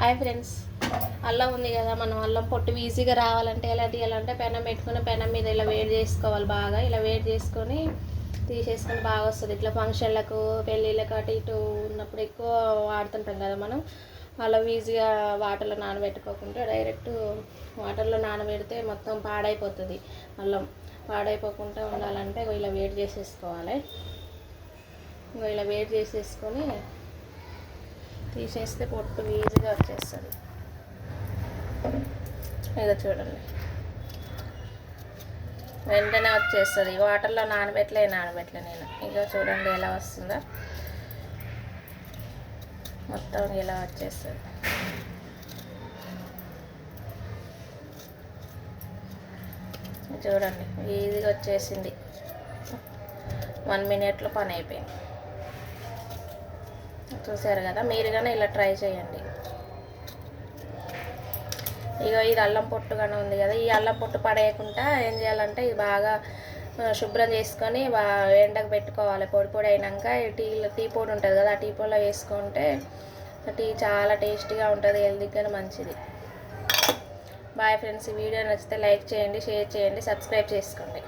Hi friends. అల్లం ఉంది కదా మనం అల్లం పొట్టు ఈజీగా రావాలంటే ఎలా తీయాలంటే పెనం పెట్టుకుని పెనం మీద ఇలా వేడి చేసుకోవాలి బాగా. ఇలా వేడి చేసుకొని తీసేసుకొని బాగా వస్తుంది. ఇట్లా ఫంక్షన్లకు పెళ్ళిళ్ళకి అటు ఇటు ఉన్నప్పుడు ఎక్కువ వాడుతుంటాం కదా మనం. అలా ఈజీగా వాటర్లో నానబెట్టుకోకుండా డైరెక్ట్ వాటర్లో నానబెడితే మొత్తం పాడైపోతుంది అల్లం. పాడైపోకుండా ఉండాలంటే ఇలా వేడి చేసేసుకోవాలి. ఇలా వేడి చేసేసుకొని తీసేస్తే పొట్టు ఈజీగా వచ్చేస్తుంది. ఇక చూడండి. వెంటనే వచ్చేస్తుంది. వాటర్లో నానబెట్టలే నానబెట్టలే నేను. ఇక చూడండి ఎలా వస్తుందో. మొత్తం ఇలా వచ్చేస్తుంది. చూడండి ఈజీగా వచ్చేసింది. వన్ మినిట్లో పని అయిపోయింది. చూసారు కదా మీరు కానీ ఇలా ట్రై చేయండి. ఇక ఇది అల్లం పొట్టు కానీ ఉంది కదా ఈ అల్లం పొట్టు పడేయకుండా ఏం చేయాలంటే ఇది బాగా శుభ్రం చేసుకొని బాగా ఎండకు పెట్టుకోవాలి. పొడి పొడి అయినాక ఈ టీ టీ పొడి ఉంటుంది కదా ఆ టీ పొడిలో వేసుకుంటే టీ చాలా టేస్టీగా ఉంటుంది హెల్తీగా మంచిది. బాయ్ ఫ్రెండ్స్ ఈ వీడియో నచ్చితే లైక్ చేయండి షేర్ చేయండి సబ్స్క్రైబ్ చేసుకోండి.